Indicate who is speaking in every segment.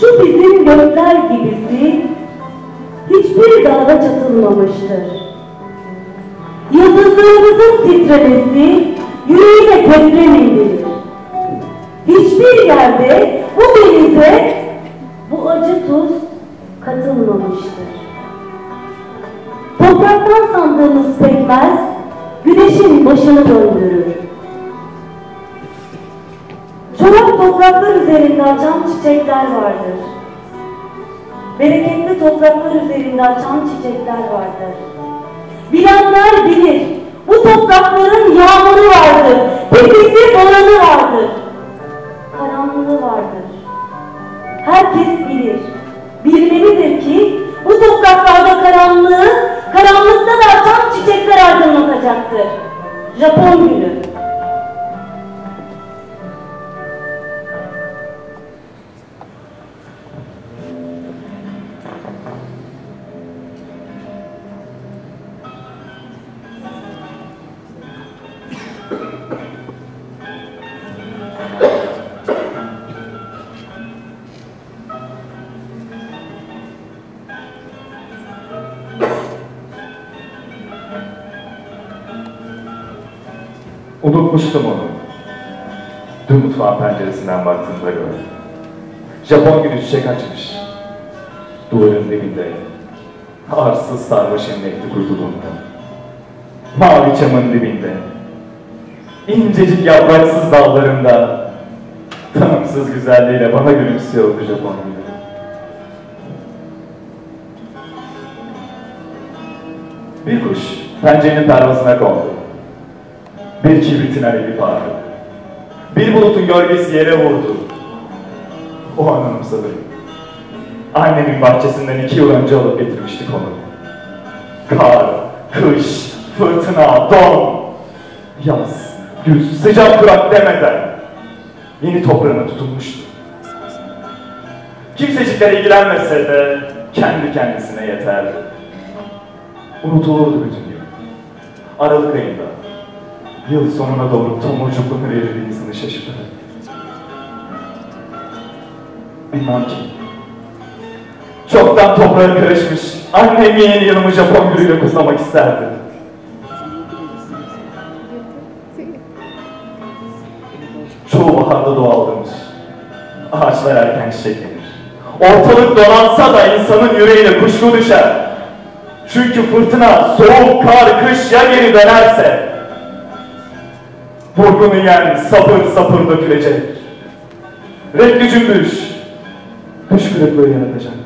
Speaker 1: Şu bizim gökler gibisi hiçbir dağda çatılmamıştır. Yıldızlarımızın titremesi yüreğine deprem indirir. Hiçbir yerde bu denize bu acı tuz katılmamıştır. Topraktan sandığımız pekmez güneşin başını döndürür. Çorak topraklar üzerinde açan çiçekler vardır. Bereketli topraklar üzerinde açan çiçekler vardır. Bilenler bilir, bu toprakların yağmuru vardır, tepesi boranı vardır. Karanlığı vardır. Herkes bilir, bilmelidir ki bu topraklarda karanlığı, karanlıkta da açan çiçekler aydınlatacaktır. Japon günü.
Speaker 2: Unutmuştum onu. Dün mutfağın penceresinden baktığımda gördüm. Japon günü çiçek açmış. Duvarın dibinde. Arsız sarmaşın nekli kuytuluğunda. Mavi çamın dibinde. İncecik yapraksız dallarında. Tanımsız güzelliğiyle bana gülümsüyordu Japon günü. Bir kuş pencerenin pervasına kondu. Bir kibritin alevi parladı. Bir bulutun gölgesi yere vurdu. O an anımsadım. Annemin bahçesinden iki yıl önce alıp getirmiştik onu. Kar, kış, fırtına, don, yaz, güz, sıcak kurak demeden yeni toprağına tutunmuştu. Kimsecikler ilgilenmese de kendi kendisine yeterdi. Unutulurdu bütün gün. Aralık ayında Yıl sonuna doğru tomurcuklu eridi insanı şaşırtır. Bilmem ki. Çoktan toprağa karışmış, annem yeni yılımı Japon gülüyle kutlamak isterdi. Çoğu baharda doğaldırmış. Ağaçlar erken çiçeklenir. Ortalık donansa da insanın yüreğine kuşku düşer. Çünkü fırtına, soğuk, kar, kış ya geri dönerse Vurgunu yen sapır sapır dökülecek. Renkli cümbüş, düş kırıklığı yaratacaktır.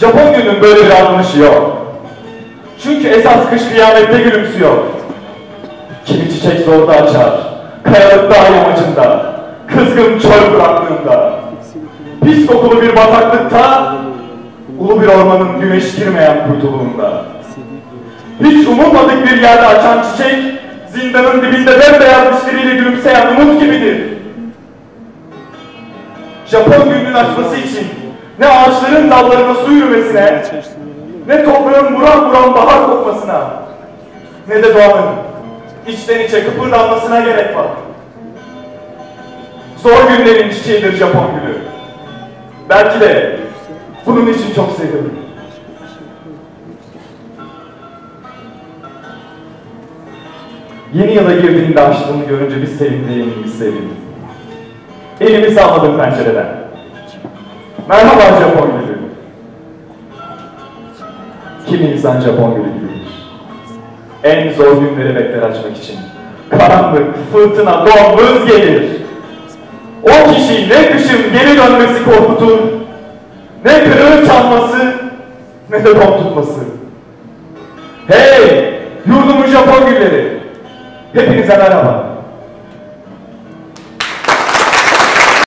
Speaker 2: Japon günün böyle bir anlayışı yok. Çünkü esas kış kıyamette gülümsüyor. Kimi çiçek zorda açar, kayalık dağ yamacında, kızgın çöl bıraklığında, pis kokulu bir bataklıkta ulu bir ormanın güneş girmeyen kurtuluğunda. Hiç umulmadık bir yerde açan çiçek, zindanın dibinde bembeyaz dişleriyle gülümseyen umut gibidir. Japon gününün açması için ne ağaçların dallarına su yürümesine, ne toprağın buram buram bahar kokmasına, ne de doğanın içten içe kıpırdanmasına gerek var. Zor günlerin çiçeğidir Japon gülü. Belki de bunun için çok seviyorum. Yeni yıla girdiğinde açtığını görünce bir sevindiğim bir sevindim. Elimi salladım pencereden. Merhaba Japon gülü. Kim insan Japon gülü gibidir. En zor günleri bekler açmak için. Karanlık, fırtına, don, gelir. O kişi ne kışın geri dönmesi korkutur, ne kırığı çalması, ne de don tutması. Hey! Yurdumun Japon gülleri! Hepinize merhaba.